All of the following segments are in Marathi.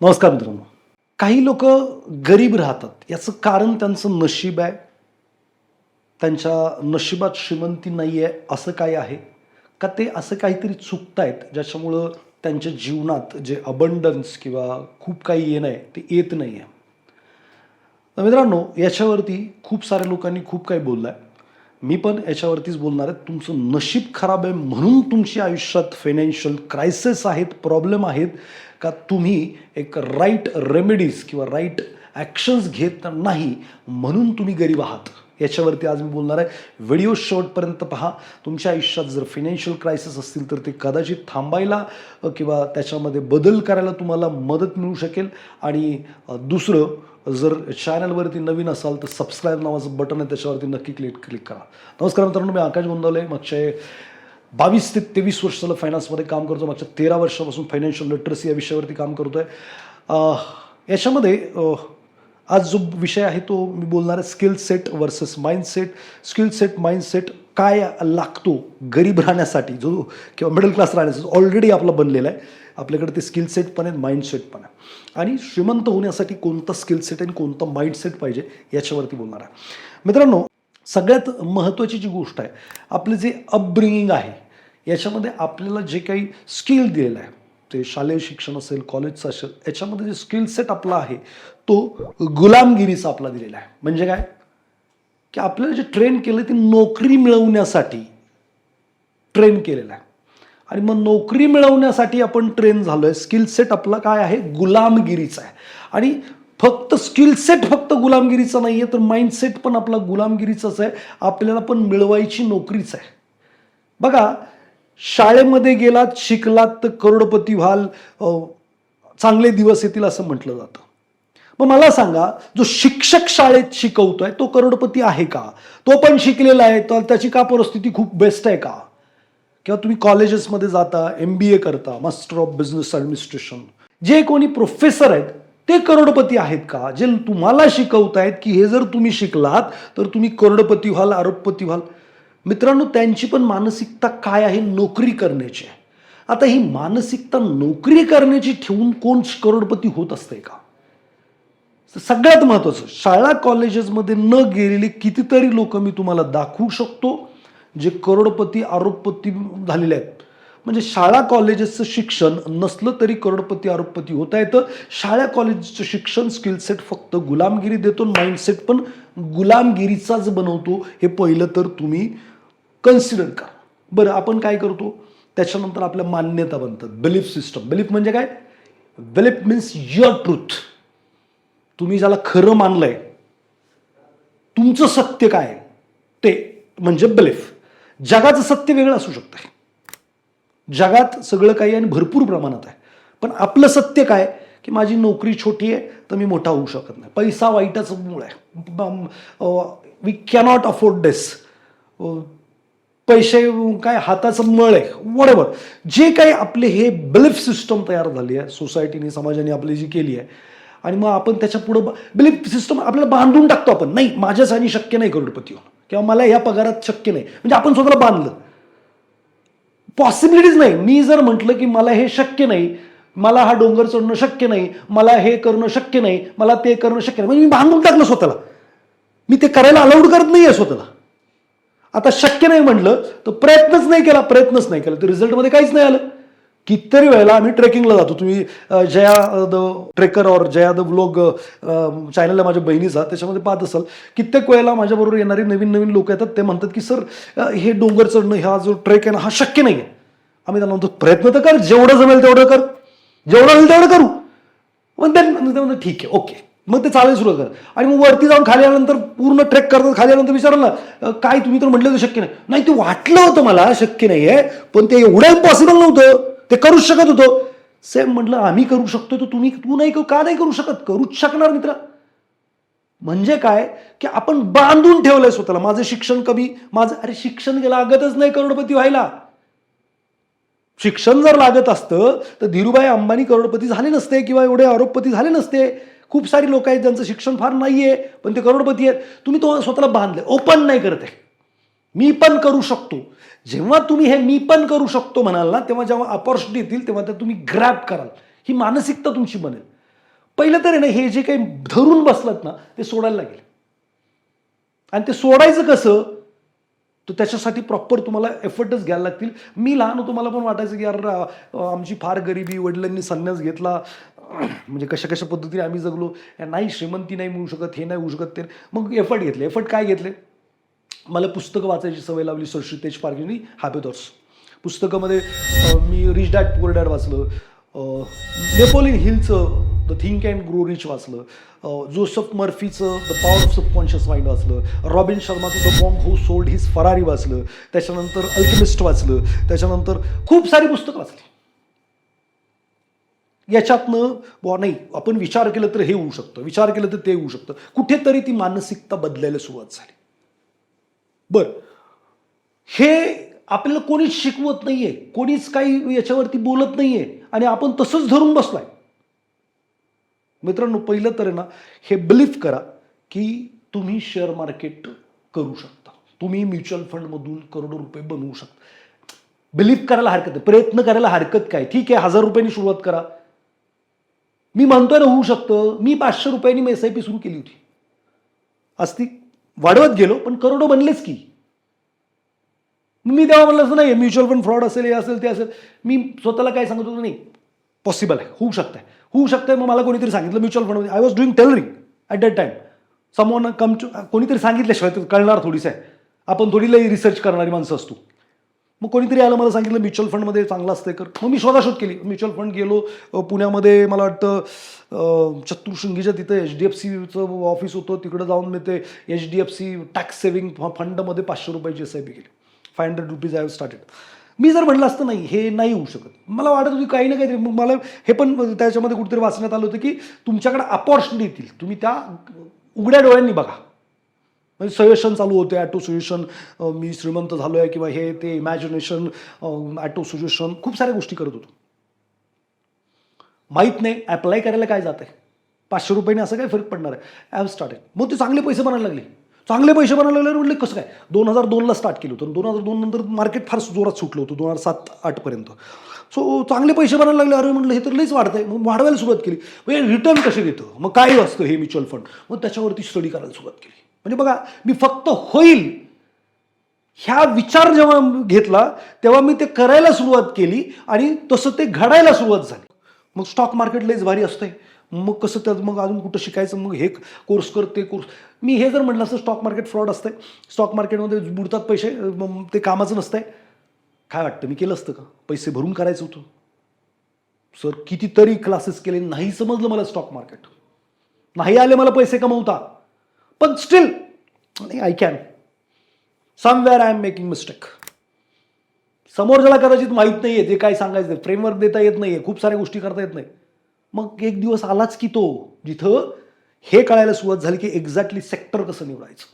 नमस्कार मित्रांनो. काही लोक गरीब राहतात. याचं कारण त्यांचं नशीब आहे. त्यांच्या नशिबात श्रीमंती नाही आहे असं काय आहे. का ते असं काहीतरी चुकतायत ज्याच्यामुळं त्यांच्या जीवनात जे अबंडन्स किंवा खूप काही येणं आहे ते येत नाही आहे मित्रांनो याच्यावरती खूप साऱ्या लोकांनी खूप काही बोललं आहे मी पण याच्यावरतीच बोलणार आहे. तुमचं नशीब खराब आहे म्हणून तुमच्या आयुष्यात फायनान्शियल क्रायसिस आहेत प्रॉब्लेम आहेत. का तुम्ही एक राईट रेमेडीज किंवा राईट ॲक्शन्स घेत नाही म्हणून तुम्ही गरीब आहात? याच्यावरती आज मी बोलणार आहे. व्हिडिओ शॉर्टपर्यंत पहा. तुमच्या आयुष्यात जर फिनान्शियल क्रायसिस असतील तर ते कदाचित थांबायला किंवा त्याच्यामध्ये बदल करायला तुम्हाला मदत मिळू शकेल. आणि दुसरं जर चॅनलवरती नवीन असाल तर सबस्क्राईब नावाचं बटन आहे त्याच्यावरती नक्की क्लिक क्लिक करा. नमस्कार मित्रांनो मी आकाश गोंदवले. मागचे बावीस ते तेवीस वर्ष झालं फायनान्समध्ये काम करतो मागच्या तेरा वर्षापासून फायनान्शियल लिटरसी या विषयावरती काम करतो आहे याच्यामध्ये आज जो विषय आहे तो मी बोलणार आहे skill set versus mindset skill set mindset काय लागतो गरीब राहण्यासाठी? जो किंवा मिडल क्लास राहण्यासाठी ऑलरेडी आपला बनलेला आहे. आपल्याकडे ते स्किल सेट पण आहे माइंडसेट पण आहे आणि श्रीमंत होण्यासाठी कोणता स्किल सेट आणि कोणता माइंडसेट पाहिजे याच्यावरती बोलणार आहे. मित्रांनो सगळ्यात महत्त्वाची जी गोष्ट आहे आपलं जे अपब्रिंगिंग आहे याच्यामध्ये आपल्याला जे काही स्किल दिलेलं आहे ते शालेय शिक्षण असेल कॉलेजचं असेल याच्यामध्ये जे स्किल सेट आपला आहे तो गुलामगिरीचा आपला दिलेला आहे. म्हणजे काय? की आपल्याला जे ट्रेन केलं ते नोकरी मिळवण्यासाठी ट्रेन केलेलं आहे. आणि मग नोकरी मिळवण्यासाठी आपण ट्रेन झालो आहे स्किल सेट आपला काय आहे? गुलामगिरीचा आहे. आणि फक्त स्किलसेट फक्त गुलामगिरीचा नाही आहे तर माइंडसेट पण आपला गुलामगिरीचाच आहे. आपल्याला पण मिळवायची नोकरीच आहे. बघा शाळेमध्ये गेलात शिकलात तर करोडपती व्हाल चांगले दिवस येतील असं म्हटलं जातं. मग मला सांगा जो शिक्षक शाळेत शिकवतोय तो करोडपती आहे का? तो पण शिकलेला आहे तर त्याची का परिस्थिती खूप बेस्ट आहे का? किंवा तुम्ही कॉलेजेसमध्ये जाता एम बी ए करता मास्टर ऑफ बिझनेस ॲडमिनिस्ट्रेशन जे कोणी प्रोफेसर आहेत ते करोडपती आहेत का? जे तुम्हाला शिकवतायत की हे जर तुम्ही शिकलात तर तुम्ही करोडपती व्हाल आरोपपती व्हाल. मित्रांनो त्यांची पण मानसिकता काय आहे? नोकरी करण्याची आहे. आता ही मानसिकता नोकरी करण्याची ठेवून कोण करोडपती होत असते का? सगळ्यात महत्त्वाचं शाळा कॉलेजेसमध्ये न गेलेले कितीतरी लोक मी तुम्हाला दाखवू शकतो जे करोडपती आरोपपती झालेले आहेत. म्हणजे शाळा कॉलेजेसचं शिक्षण नसलं तरी करोडपती आरोपपती होता येतं. शाळा कॉलेजचं शिक्षण स्किल सेट फक्त गुलामगिरी देतो माइंडसेट पण गुलामगिरीचाच बनवतो. हे पहिलं तर तुम्ही कन्सिडर करा. बरं आपण काय करतो? त्याच्यानंतर आपल्या मान्यता बनतात. बिलीफ सिस्टम बिलीफ म्हणजे काय? बिलीफ मीन्स युअर ट्रूथ तुम्ही ज्याला खरं मानलंय तुमचं सत्य काय? ते म्हणजे बिलीफ जगाचं सत्य वेगळं असू शकतं जगात सगळं काही आणि भरपूर प्रमाणात आहे. पण आपलं सत्य काय? की माझी नोकरी छोटी आहे तर मी मोठा होऊ शकत नाही. पैसा वाईटच मूळ आहे. वी कॅनॉट अफोर्ड दिस पैसे काय हाताचं मळ आहे. वडेवर जे काही आपले हे बिलीफ सिस्टम तयार झाली आहे सोसायटीने समाजाने आपली जी केली आहे आणि मग आपण त्याच्या पुढं बिलीफ सिस्टम आपल्याला बांधून टाकतो आपण. नाही माझ्यासाठी शक्य नाही करोडपती होणं किंवा मला या पगारात शक्य नाही. म्हणजे आपण स्वतःला बांधलं. पॉसिबिलिटीज नाही. मी जर म्हटलं की मला हे शक्य नाही मला हा डोंगर चढणं शक्य नाही मला हे करणं शक्य नाही मला ते करणं शक्य नाही. म्हणजे मी बांधून टाकलं स्वतःला. मी ते करायला अलाउड करत नाही आहे स्वतःला. आता शक्य नाही म्हटलं तर प्रयत्नच नाही केला प्रयत्नच नाही केला. तर रिझल्टमध्ये काहीच नाही आलं. कितीतरी वेळेला आम्ही ट्रेकिंगला जातो. तुम्ही जया द ट्रेकर और जया द ब्लॉग चॅनल आहे माझ्या बहिणीचा त्याच्यामध्ये पाहत असाल कित्येक वेळेला माझ्याबरोबर येणारे नवीन नवीन लोक येतात. ते म्हणतात की सर हे डोंगर चढणं हा जो ट्रेक आहे ना हा शक्य नाही आहे आम्ही त्यांना म्हणतो प्रयत्न तर कर जेवढं जमेल तेवढं कर. जेवढं होईल तेवढं करू. मग ते म्हणतात ठीक आहे ओके. मग ते चालायला सुरुवात कर. आणि मग वरती जाऊन खाली आल्यानंतर पूर्ण ट्रेक करतात खाली आल्यानंतर विचारलं ना काय तुम्ही तर म्हटलं तर शक्य नाही. नाही ते वाटलं होतं मला शक्य नाही आहे पण ते एवढं इम्पॉसिबल नव्हतं. ते करूच शकत होतं. सेम म्हटलं आम्ही करू शकतो तर तुम्ही तू नाही करू- का नाही करू शकत? करूच शकणार मित्र. म्हणजे काय? की आपण बांधून ठेवलंय स्वतःला. माझं शिक्षण कमी माझं अरे शिक्षण गेलं लागतच नाही करोडपती व्हायला. शिक्षण जर लागत असतं तर धीरूभाई अंबानी करोडपती झाले नसते किंवा एवढे आरोपपती झाले नसते. खूप सारी लोक आहेत ज्यांचं शिक्षण फार नाहीये पण ते करोडपती आहेत. तुम्ही तो स्वतःला बांधले ओपन नाही करत आहे. मी पण करू शकतो. जेव्हा तुम्ही हे मी पण करू शकतो म्हणाल ना तेव्हा जेव्हा अपॉर्च्युनिटी येतील तेव्हा ते तुम्ही ग्रॅप कराल. ही मानसिकता तुमची बनेल. पहिलं तरी ना हे जे काही धरून बसलात ना ते सोडायला लागेल. आणि ते सोडायचं कसं? तर त्याच्यासाठी प्रॉपर तुम्हाला एफर्टच घ्यायला लागतील. मी लहान होतो मला पण वाटायचं की यार आमची फार गरिबी वडिलांनी संन्यास घेतला. म्हणजे कशा कशा पद्धतीने आम्ही जगलो. नाही श्रीमंती नाही मिळू शकत हे नाही होऊ शकत ते मग एफर्ट घेतले. एफर्ट काय घेतले? मला पुस्तकं वाचायची सवय लावली सरशी तेज पार्किनी पुस्तकामध्ये मी रिच डॅड पुअर डॅड वाचलं. Napoleon हिलचं the think and grow rich वाचलं. Joseph मर्फीचं the power of subconscious mind वाचलं. रॉबिन शर्माचं the bomb who sold his Ferrari वाचलं. त्याच्यानंतर अल्केमिस्ट वाचलं. त्याच्यानंतर खूप सारी पुस्तकं वाचली. याच्यातनं बॉ नाही आपण विचार केलं तर हे होऊ शकतं. विचार केलं तर ते होऊ शकतं. कुठेतरी ती मानसिकता बदलायला सुरुवात झाली. बर. हे आपल्याला कोणीच शिकवत नाहीये कोणीच काही याच्यावरती बोलत नाहीये आणि आपण तसंच धरून बसलाय. मित्रांनो पहिलं तर आहे ना हे बिलीफ करा की तुम्ही शेअर मार्केट करू शकता. तुम्ही म्युच्युअल फंडमधून करोडो रुपये बनवू शकता. बिलीफ करायला हरकत आहे प्रयत्न करायला हरकत काय? ठीक आहे हजार रुपयांनी सुरुवात करा. मी म्हणतोय ना होऊ शकतं. मी पाचशे रुपयांनी एस आय पी सुरू केली होती. असती? वाढवत गेलो पण करोडो बनलेच की. मी तेव्हा म्हणलं असं नाही म्युच्युअल फंड फ्रॉड असेल हे असेल ते असेल. मी स्वतःला काय सांगत होतो नाही पॉसिबल आहे होऊ शकतं होऊ शकतंय मग मला कोणीतरी सांगितलं म्युच्युअल फंडमध्ये I was doing tailoring at that time समोर कम कोणीतरी सांगितल्याशिवाय कळणार थोडीचं आहे. आपण थोडी लई रिसर्च करणारी माणसं असतो. मग कोणीतरी आलं मला सांगितलं म्युच्युअल फंडमध्ये चांगलं असते कर. मग मी शोधाशोध केली. म्युच्युअल फंड गेलो. पुण्यामध्ये मला वाटतं चतुर्शृंगीच्या तिथं एच डी एफ सीचं ऑफिस होतं. तिकडं जाऊन मी ते H D F C tax saving फंडमध्ये पाचशे रुपयाची एस आय पी केली. Five hundred rupees I started मी जर म्हटलं असतं नाही हे नाही होऊ शकत. मला वाटत होती काही ना काहीतरी मग मला हे पण त्याच्यामध्ये कुठेतरी वाचण्यात आलं होतं की तुमच्याकडे अपॉर्च्युनिटी येतील. तुम्ही त्या उघड्या डोळ्यांनी बघा. म्हणजे सजेशन चालू होते ॲटो सजेशन मी श्रीमंत झालो आहे किंवा हे ते इमॅजिनेशन ॲटो सजेशन खूप साऱ्या गोष्टी करत होतो. माहीत नाही ॲप्लाय करायला काय जात आहे पाचशे रुपयाने असं काय फरक पडणार आहे? ॲप स्टार्टेड मग ते चांगले पैसे बनायला लागले. चांगले पैसे बनायला लागले म्हटले कसं काय? दोन हजार दोनला स्टार्ट केलं होतं. दोन हजार दोन नंतर मार्केट फार जोरात सुटलं होतं दोन हजार सात आठपर्यंत. सो चांगले पैसे बनायला लागले. अरे म्हटलं हे तर लईच वाढतंय. मग वाढवायला सुरुवात केली. म्हणजे रिटर्न कसे देतं मग काय असतं हे म्युच्युअल फंड मग त्याच्यावरती स्टडी करायला सुरुवात केली. म्हणजे बघा मी फक्त होईल ह्या विचार जेव्हा घेतला तेव्हा मी ते करायला सुरुवात केली आणि तसं ते घडायला सुरुवात झाली. मग स्टॉक मार्केट लईच भारी असतंय. मग कसं त्यात मग अजून कुठं शिकायचं? मग हे कोर्स कर ते कोर्स मी हे जर म्हटलं असतं स्टॉक मार्केट फ्रॉड असतंय. स्टॉक मार्केटमध्ये बुडतात पैसे ते कामाचं नसतंय. काय वाटतं मी केलं असतं का? पैसे भरून करायचं होतं. सर कितीतरी क्लासेस केले नाही समजलं मला स्टॉक मार्केट नाही आले मला पैसे कमवता. पण still I can somewhere I am making mistake समोरच्याला कदाचित माहीत नाहीये जे काय सांगायचं फ्रेमवर्क देता येत नाहीये खूप साऱ्या गोष्टी करता येत नाही. मग एक दिवस आलाच की तो जिथं हे कळायला सुरुवात झाली की एक्झॅक्टली सेक्टर कसं निवडायचं?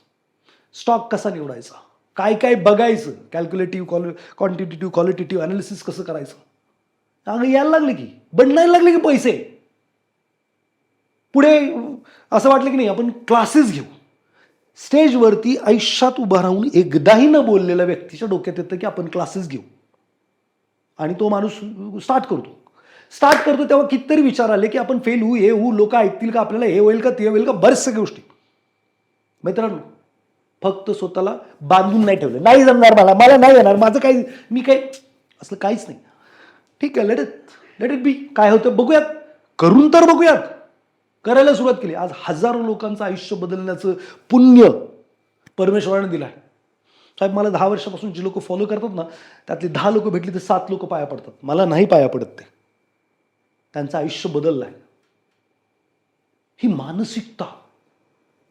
स्टॉक कसा निवडायचा? काय काय बघायचं? Calculative quali quantitative qualitative analysis कसं करायचं? अगं यायला लागले की बनायला लागले की पैसे. पुढे असं वाटलं की नाही आपण क्लासेस घेऊ. स्टेजवरती आयुष्यात उभा राहून एकदाही न बोललेल्या व्यक्तीच्या डोक्यात येतं की आपण क्लासेस घेऊ. आणि तो माणूस स्टार्ट करतो. स्टार्ट करतो तेव्हा कितीतरी विचार आले की आपण फेल होऊ हे होऊ लोक ऐकतील का आपल्याला हे होईल का ते होईल का बऱ्याचशा गोष्टी. मित्रांनो फक्त स्वतःला बांधून नाही ठेवलं. नाही जमणार मला मला नाही येणार माझं काही मी काही असलं काहीच नाही. ठीक आहे let it let it be काय होतं? बघूयात. करून तर बघूयात. करायला सुरुवात केली. आज हजारो लोकांचं आयुष्य बदलण्याचं पुण्य परमेश्वराने दिलं आहे. साहेब मला दहा वर्षापासून जी लोक फॉलो करतात ना त्यातली दहा लोक भेटली तर सात लोक पाया पडतात. मला नाही पाया पडत ते. त्यांचं आयुष्य बदललं आहे ही मानसिकता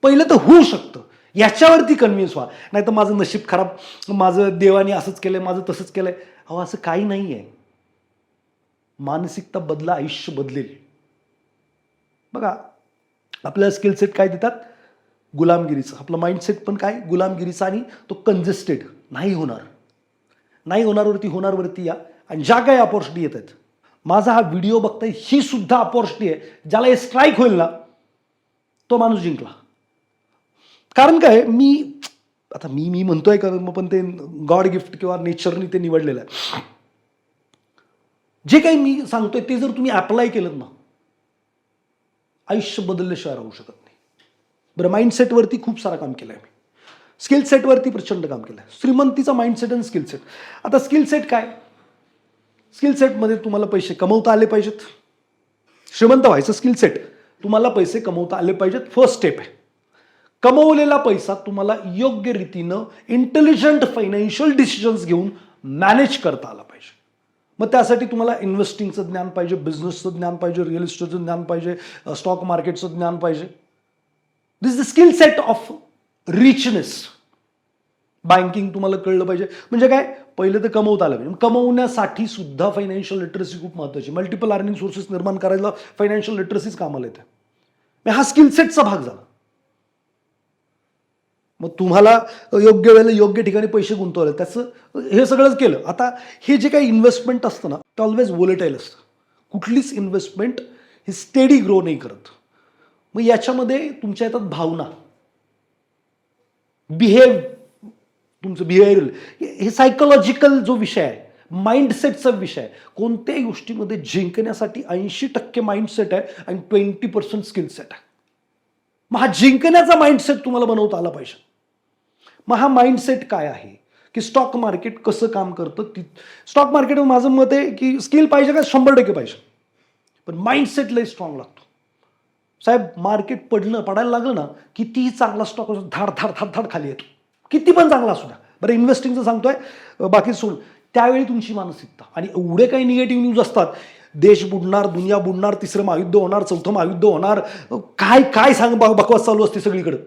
पहिलं तर होऊ शकतं. याच्यावरती कन्व्हिन्स व्हा. नाही तर माझं नशीब खराब माझं देवाने असंच केलंय माझं तसंच केलंय. अहो असं काही नाही आहे मानसिकता बदला आयुष्य बदलेल. बघा आपल्याला स्किल सेट काय देतात? गुलामगिरीचं. आपलं माइंडसेट पण काय? गुलामगिरीचा आणि तो कंजेस्टेड नाही होणार. नाही होणारवरती होणारवरती या. आणि ज्या काही अपॉर्च्युनिटी येत आहेत. माझा हा व्हिडिओ बघताय ही सुद्धा अपॉर्च्युनिटी आहे ज्याला हे स्ट्राईक होईल ना तो माणूस जिंकला. कारण काय? मी आता मी मी म्हणतोय का मग पण ते गॉड गिफ्ट किंवा नेचरनी ते निवडलेलं आहे. जे काही मी सांगतोय ते जर तुम्ही अप्लाय केलं ना आयुष्य बदलल्याशिवाय राहू शकत नाही. बरं माइंडसेटवरती खूप सारं काम केलं आहे मी स्किल सेटवरती प्रचंड काम केलं आहे श्रीमंतीचा माइंडसेट आणि स्किल सेट आता स्किल सेट काय? स्किल सेटमध्ये तुम्हाला पैसे कमवता आले पाहिजेत. श्रीमंत व्हायचं स्किल सेट तुम्हाला पैसे कमवता आले पाहिजेत. फर्स्ट स्टेप आहे. कमवलेला पैसा तुम्हाला योग्य रीतीनं इंटेलिजंट फायनान्शियल डिसिजन्स घेऊन मॅनेज करता आला पाहिजे. मग त्यासाठी तुम्हाला इन्व्हेस्टिंगचं ज्ञान पाहिजे बिझनेसचं ज्ञान पाहिजे रिअल इस्टेटचं ज्ञान पाहिजे स्टॉक मार्केटचं ज्ञान पाहिजे. This the skill set of richness banking तुम्हाला कळलं पाहिजे. म्हणजे काय? पहिलं तर कमवता आलं पाहिजे. कमवण्यासाठी सुद्धा फायनान्शियल लिटरसी खूप महत्त्वाची मल्टिपल अर्निंग सोर्सेस निर्माण करायला फायनान्शियल लिटरसीच कामाला येते. हा स्किल सेटचा भाग झाला. मग तुम्हाला योग्य वेळेला योग्य ठिकाणी पैसे गुंतवले त्याचं हे सगळंच केलं. आता हे जे काही इन्व्हेस्टमेंट असतं ना ते ऑलवेज वोलेटाईल असतं. कुठलीच इन्व्हेस्टमेंट ही स्टेडी ग्रो नाही करत. मग याच्यामध्ये तुमच्या येतात भावना. बिहेव तुमचं बिहेवियर हे सायकोलॉजिकल जो विषय आहे माइंडसेटचा विषय आहे कोणत्याही गोष्टीमध्ये जिंकण्यासाठी ऐंशी टक्के माइंडसेट आहे आणि ट्वेंटी पर्सेंट स्किल सेट आहे. मग हा जिंकण्याचा माइंडसेट तुम्हाला बनवता आला पाहिजे. मग हा माइंडसेट काय आहे? की स्टॉक मार्केट कसं काम करतं? ती स्टॉक मार्केटवर माझं मत आहे की स्किल पाहिजे का? शंभर टक्के पाहिजे. पण माइंडसेट लय स्ट्रॉंग लागतो. साहेब मार्केट पडणं पडायला लागलं ना कितीही चांगला स्टॉक असो धाड धाड धाड धाड खाली येतो. किती पण चांगला असू द्या. बरं इन्व्हेस्टिंगचं सांगतोय. बाकी सोडून त्यावेळी तुमची मानसिकता आणि एवढे काही निगेटिव्ह न्यूज असतात. देश बुडणार दुनिया बुडणार तिसरं महायुद्ध होणार चौथं महायुद्ध होणार. काय काय सांग बा- बकवास चालू असते सगळीकडं.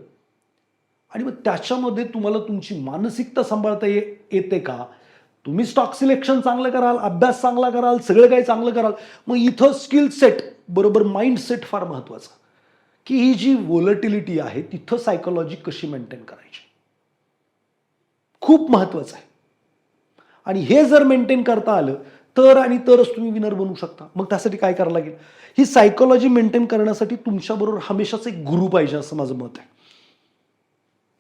आणि मग त्याच्यामध्ये तुम्हाला तुमची मानसिकता सांभाळता ये येते का? तुम्ही स्टॉक सिलेक्शन चांगलं कराल अभ्यास चांगला कराल सगळं काही चांगलं कराल मग इथं स्किल सेट बरोबर माइंड सेट फार महत्त्वाचा की ही जी वोलटिलिटी आहे तिथं सायकोलॉजी कशी मेंटेन करायची? खूप महत्त्वाचं आहे. आणि हे जर मेंटेन करता आलं तर आणि तरच तुम्ही विनर बनू शकता. मग त्यासाठी काय करावं लागेल? ही सायकोलॉजी मेंटेन करण्यासाठी तुमच्याबरोबर हमेशाच एक गुरु पाहिजे असं माझं मत आहे.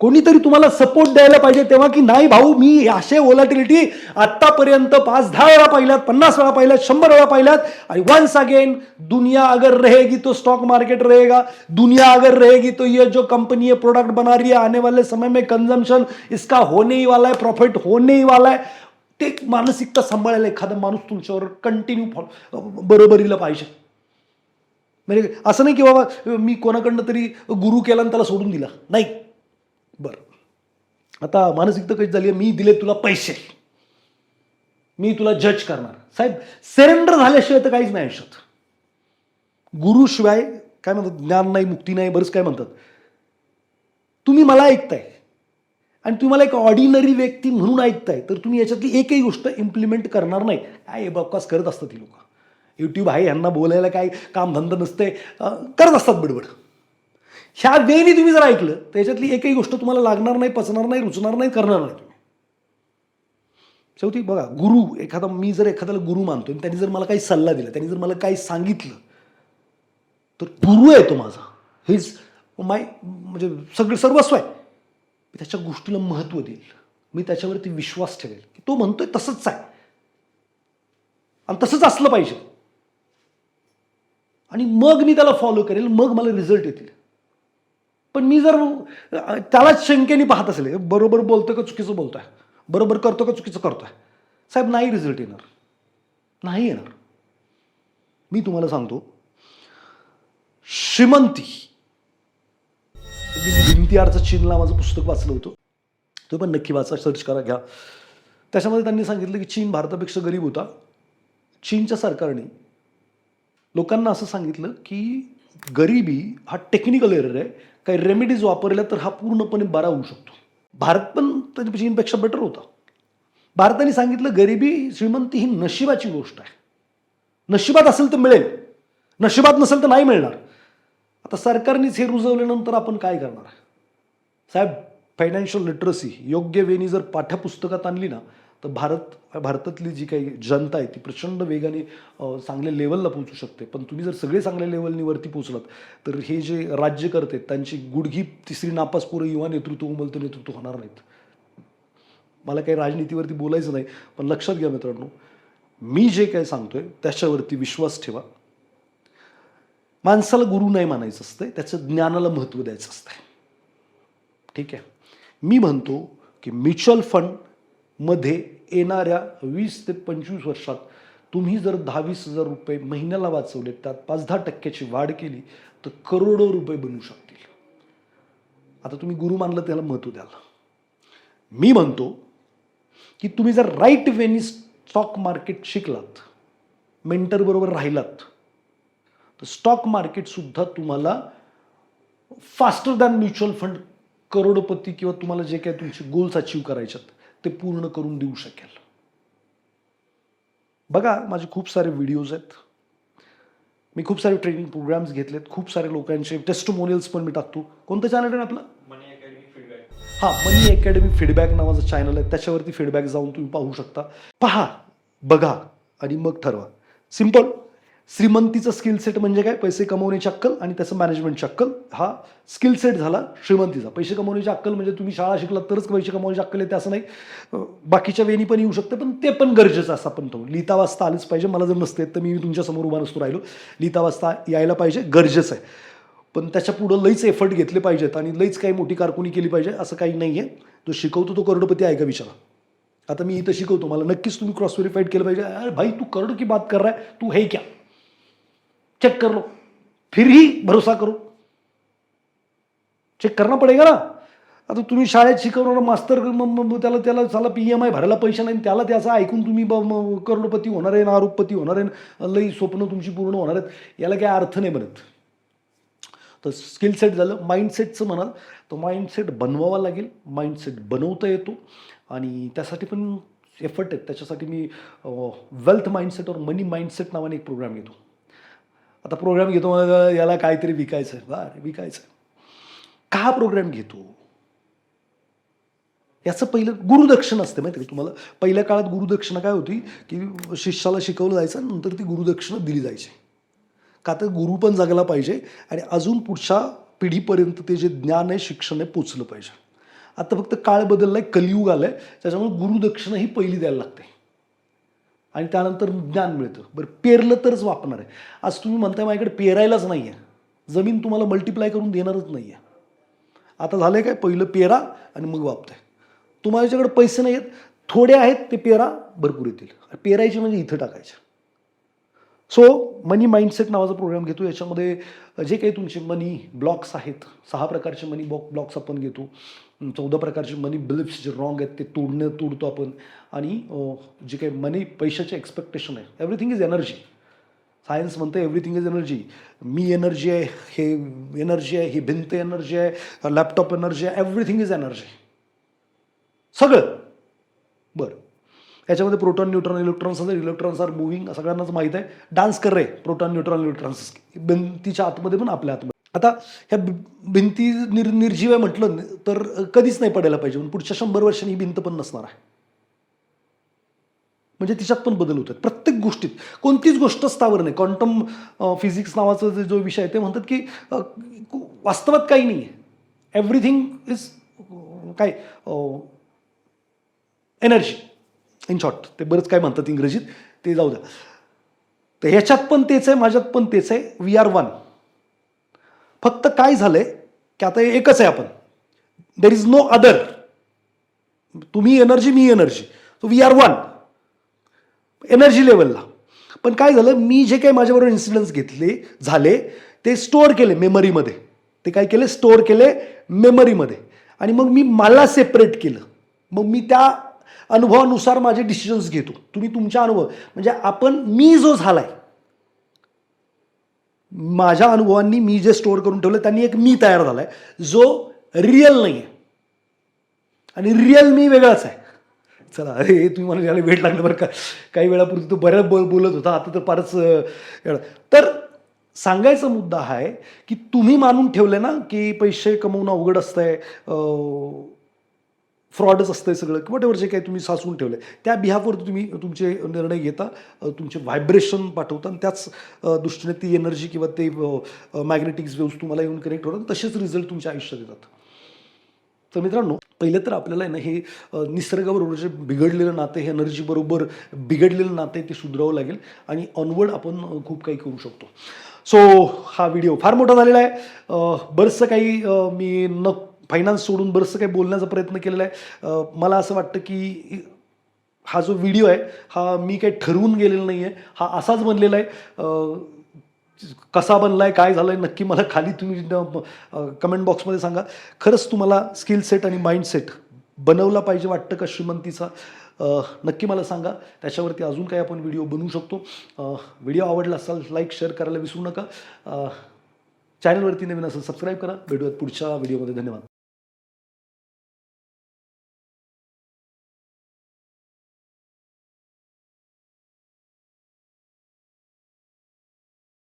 कोणीतरी तुम्हाला सपोर्ट द्यायला पाहिजे तेव्हा की नाही भाऊ मी असे ओलाटिलिटी आत्तापर्यंत पाच दहा वेळा पाहिल्यात पन्नास वेळा पाहिल्यात शंभर वेळा पाहिल्यात. आणि वन्स अगेन दुनिया अगर रहेगी तो स्टॉक मार्केट रहेगा. दुनिया अगर रहेगी तो ये जो कंपनी है प्रोडक्ट बना रही है आने वाले समय में कंजम्पशन इसका होने ही वाला है प्रॉफिट होने ही वाला है. ते मानसिकता सांभाळायला एखादा माणूस तुमच्यावर कंटिन्यू फॉलो बरोबरीला पाहिजे. म्हणजे असं नाही की बाबा मी कोणाकडनं तरी गुरु केला आणि त्याला सोडून दिला. नाही. बरं. आता मानसिकता कशी झाली आहे मी दिले तुला पैसे. मी तुला जज करणार. साहेब सरेंडर झाल्याशिवाय तर काहीच नाही आयुष्यात. गुरुशिवाय काय म्हणतात ज्ञान नाही मुक्ती नाही बरंच काय म्हणतात. तुम्ही मला ऐकताय. आणि तुम्ही मला एक ऑर्डिनरी व्यक्ती म्हणून ऐकताय. तर तुम्ही याच्यातली एकही गोष्ट इम्प्लिमेंट करणार नाही. काय हे बकवास करत असतात ती लोक. यूट्यूब आहे यांना बोलायला काय कामधंदा नसते करत असतात बडबड. ह्या वेळी तुम्ही जर ऐकलं तर याच्यातली एकही गोष्ट तुम्हाला लागणार नाही पचणार नाही रुचणार नाही करणार नाही तुम्ही. शेवटी बघा गुरु एखादा मी जर एखाद्याला गुरु मानतो आणि त्यांनी जर मला काही सल्ला दिला त्यांनी जर मला काही सांगितलं तर गुरु आहे तो माझा. हेच माय म्हणजे सगळं सर्वस्व आहे. मी त्याच्या गोष्टीला महत्त्व देईल. मी त्याच्यावरती विश्वास ठेवेल. की तो म्हणतोय तसंच आहे. आणि तसंच असलं पाहिजे. आणि मग मी त्याला फॉलो करेल मग मला रिझल्ट येतील. पण मी जर त्याला त्यालाच शंकेने पाहत असेल बरोबर बोलतोय का चुकीचं बोलतोय? बरोबर करतो का चुकीचं करतोय? साहेब नाही रिझल्ट येणार. नाही येणार. मी तुम्हाला सांगतो श्रीमंती. भिंतीआरचं चीनला माझं पुस्तक वाचलं होतं. तो पण नक्की वाचा सर्च करा घ्या. त्याच्यामध्ये त्यांनी सांगितलं की चीन भारतापेक्षा गरीब होता. चीनच्या सरकारने लोकांना असं सांगितलं की गरिबी हा टेक्निकल एरर आहे. काही रेमेडीज वापरल्या तर हा पूर्णपणे बरा होऊ शकतो. भारत पण त्याच्या चीनपेक्षा बेटर होता. भारताने सांगितलं गरिबी श्रीमंती ही नशिबाची गोष्ट आहे. नशिबात असेल तर मिळेल. नशिबात नसेल तर नाही मिळणार. आता सरकारनेच हे रुजवल्यानंतर आपण काय करणार? साहेब फायनान्शियल लिटरसी योग्य वेनी जर पाठ्यपुस्तकात आणली ना तर भारत भारतातली जी काही जनता आहे ती प्रचंड वेगाने चांगल्या लेवलला पोहोचू शकते. पण तुम्ही जर सगळे चांगल्या लेवलनी वरती पोहोचलात तर हे जे राज्य करते त्यांची गुडघी तिसरी नापास युवा नेतृत्व उमलतं नेतृत्व होणार नाहीत. मला काही राजनीतीवरती बोलायचं नाही पण लक्षात घ्या मित्रांनो मी जे काय सांगतोय त्याच्यावरती विश्वास ठेवा. माणसाला गुरु नाही मानायचं असतंय त्याचं ज्ञानाला महत्त्व द्यायचं असतं ठीक आहे? मी म्हणतो की म्युच्युअल फंड मध्ये येणाऱ्या वीस ते पंचवीस वर्षात तुम्ही जर दहा वीस हजार रुपये महिन्याला वाचवले त्यात पाच दहा टक्क्याची वाढ केली तर करोडो रुपये बनू शकतील. आता तुम्ही गुरु मानलं त्याला महत्त्व द्याल. मी म्हणतो की तुम्ही जर राईट वेनी स्टॉक मार्केट शिकलात मेंटर बरोबर राहिलात तर स्टॉक मार्केटसुद्धा तुम्हाला फास्टर दॅन म्युच्युअल फंड करोडपती किंवा तुम्हाला जे काही तुमचे गोल्स अचीव करायच्यात ते पूर्ण करून देऊ शकेल. बघा माझे खूप सारे व्हिडिओज आहेत. मी खूप सारे ट्रेनिंग प्रोग्राम्स घेतलेत. खूप सारे लोकांचे टेस्टमोनियल्स पण मी टाकतो. कोणतं चॅनल आहे आपलं? मनी अकॅडमी फीडबॅक हां मनी अकॅडमी फीडबॅक नावाचं चॅनल आहे. त्याच्यावरती फीडबॅक जाऊन तुम्ही पाहू शकता. पहा बघा आणि मग ठरवा. सिंपल श्रीमंतीचं स्किल सेट म्हणजे काय? पैसे कमवण्याची अक्कल आणि त्याचं मॅनेजमेंटची अक्कल हा स्किल सेट झाला श्रीमंतीचा. पैसे कमवण्याची अक्कल म्हणजे तुम्ही शाळा शिकलात तरच पैसे कमवण्याची अक्कल येते असं नाही. बाकीच्या वेणी पण येऊ शकते पण ते पण गरजेचं असं आपण तो. लिहिता वाचता आलंच पाहिजे. मला जर नसते तर मी तुमच्यासमोर उभा नसतो राहिलो. लिहिता वाचता यायला पाहिजे. गरजेचं आहे. पण त्याच्या पुढं लईच एफर्ट घेतले पाहिजेत आणि लईच काही मोठी कारकुनी केली पाहिजे असं काही नाही आहे जो शिकवतो तो करोडपती आहे का विचारा. आता मी इथं शिकवतो. मला नक्कीच तुम्ही क्रॉस व्हेरीफाईड केलं पाहिजे. अरे भाई तू करोड की बात कर रहा है. तू हे क्या? चेक कर. लो फिर ही भरोसा करो. चेक करना पडेगा ना. आता तुम्ही शाळेत शिकवणार मास्तर त्याला त्याला त्याला पी एम आय भरायला पैसे नाही. त्याला त्याचं ऐकून तुम्ही ब- करोडपती होणार आहे ना आरोपपती होणार आहे लई स्वप्न तुमची पूर्ण होणार आहेत. याला काय अर्थ नाही बनत. तर स्किल सेट झालं. माइंडसेटचं म्हणाल तर माइंडसेट बनवावा लागेल. माइंडसेट बनवता येतो. आणि त्यासाठी पण एफर्ट आहेत. त्याच्यासाठी मी वेल्थ माइंडसेट और मनी माइंडसेट नावाने एक प्रोग्राम घेतो. आता प्रोग्राम घेतो मला याला काहीतरी विकायचं आहे बरं विकायचं का हा प्रोग्राम घेतो? याचं पहिलं गुरुदक्षिणा असते माहिती का तुम्हाला? पहिल्या काळात गुरुदक्षिणा काय होती? की शिष्याला शिकवलं जायचं नंतर ती गुरुदक्षिणा दिली जायची. का तर गुरु पण जगला पाहिजे आणि अजून पुढच्या पिढीपर्यंत ते जे ज्ञान आहे शिक्षण आहे पोचलं पाहिजे. आता फक्त काळ बदललाय कलियुग आलाय. त्याच्यामुळे गुरुदक्षिणा ही पहिली द्यायला लागते. आणि त्यानंतर ज्ञान मिळतं. बरं पेरलं तरच वापरणार आहे. आज तुम्ही म्हणताय माझ्याकडे पेरायलाच नाही आहे जमीन तुम्हाला मल्टिप्लाय करून देणारच नाही आहे आता झालं आहे काय? पहिलं पेरा आणि मग वापताय. तुम्हाच्याकडे पैसे नाही आहेत थोडे आहेत ते पेरा भरपूर येतील. पेरायचे म्हणजे इथं टाकायचे. सो मनी माइंडसेट नावाचा प्रोग्राम घेतो. याच्यामध्ये जे काही तुमचे मनी ब्लॉक्स आहेत सहा प्रकारचे मनी बॉक ब्लॉक्स आपण घेतो. चौदा प्रकारचे मनी बिलिप्स जे रॉंग आहेत ते तोडणं तोडतो आपण. आणि जे काही मनी पैशाचे एक्सपेक्टेशन आहे एव्हरीथिंग इज एनर्जी सायन्स म्हणतं एव्हरीथिंग इज एनर्जी मी एनर्जी आहे हे एनर्जी आहे ही भिंत एनर्जी आहे लॅपटॉप एनर्जी आहे एव्हरीथिंग इज एनर्जी सगळं. बरं. याच्यामध्ये प्रोटॉन न्यूट्रॉन इलेक्ट्रॉन्स असतात. इलेक्ट्रॉन्स आर मुव्हिंग सगळ्यांनाच माहीत आहे. डान्स कर रे प्रोटॉन न्यूट्रॉन इलेक्ट्रॉन्स. भिंतीच्या आतमध्ये पण आपल्या आतमध्ये. आता ह्या भिंती निर निर्जीव आहे म्हटलं तर कधीच नाही पडायला पाहिजे. म्हणून पुढच्या शंभर वर्षांनी ही भिंत पण नसणार आहे. म्हणजे तिच्यात पण बदल होतात. प्रत्येक गोष्टीत. कोणतीच गोष्ट स्थावर नाही. क्वांटम फिजिक्स नावाचा जे जो विषय आहे ते म्हणतात की वास्तवात काही नाही आहे. एव्हरीथिंग इज काय एनर्जी इन शॉर्ट ते बरंच काय म्हणतात इंग्रजीत ते जाऊ द्या. तर ह्याच्यात पण तेच आहे माझ्यात पण तेच आहे. वी आर वन फक्त काय झालंय की आता एकच आहे आपण. देर इज नो अदर तुम्ही energy me energy so we are one energy लेवलला पण काय झालं मी जे काही माझ्याबरोबर इन्सिडन्स घेतले झाले ते स्टोअर केले मेमरीमध्ये ते काय केले स्टोअर केले मेमरीमध्ये आणि मग मी मला सेपरेट केलं. मग मी त्या अनुभवानुसार माझे डिसिजन्स घेतो. तुम्ही तुमच्या अनुभव म्हणजे आपण मी जो झालाय माझ्या अनुभवांनी मी जे स्टोअर करून ठेवलं त्यांनी एक मी तयार झालाय. जो रिअल नाही आहे आणि रिअल मी वेगळाच आहे. चला अरे तुम्ही मला ज्याला वेळ लागलं बरं का. काही वेळापूर्वी तो बऱ्याच बोल बोलत होता आता तर फारच तर सांगायचा मुद्दा हा आहे की तुम्ही मानून ठेवले ना की पैसे कमवणं अवघड असतंय फ्रॉडच असतंय सगळं किंवा जे काही तुम्ही साचवून ठेवलं त्या बिहावर तुम्ही तुमचे निर्णय घेता तुमचे व्हायब्रेशन पाठवता आणि त्याच दृष्टीने ती एनर्जी किंवा ते मॅग्नेटिक्स वेव्स तुम्हाला येऊन कनेक्ट होतात तसेच रिझल्ट तुमच्या आयुष्यात येतात. तर मित्रांनो पहिले तर आपल्याला आहे ना हे निसर्गाबरोबर जे बिघडलेलं नातं हे एनर्जीबरोबर बिघडलेलं नातं आहे ते सुधरावं लागेल आणि ऑनवर्ड आपण खूप काही करू शकतो. सो हा व्हिडिओ फार मोठा झालेला आहे. बरंचसं काही मी न फायनान्स सोडून बरंचसं काही बोलण्याचा प्रयत्न केलेला आहे. मला असं वाटतं की हा जो व्हिडिओ आहे हा मी काही ठरवून गेलेला नाही आहे हा असाच बनलेला आहे. कसा बनला आहे काय झालं आहे नक्की मला खाली तुम्ही कमेंट बॉक्समध्ये सांगा. खरंच तुम्हाला स्किल सेट आणि माइंडसेट बनवला पाहिजे वाटतं का श्रीमंतीचा? नक्की मला सांगा. त्याच्यावरती अजून काही आपण व्हिडिओ बनवू शकतो. व्हिडिओ आवडला असाल लाईक शेअर करायला विसरू नका. चॅनलवरती नवीन असेल सबस्क्राईब करा. भेटूयात पुढच्या व्हिडिओमध्ये धन्यवाद.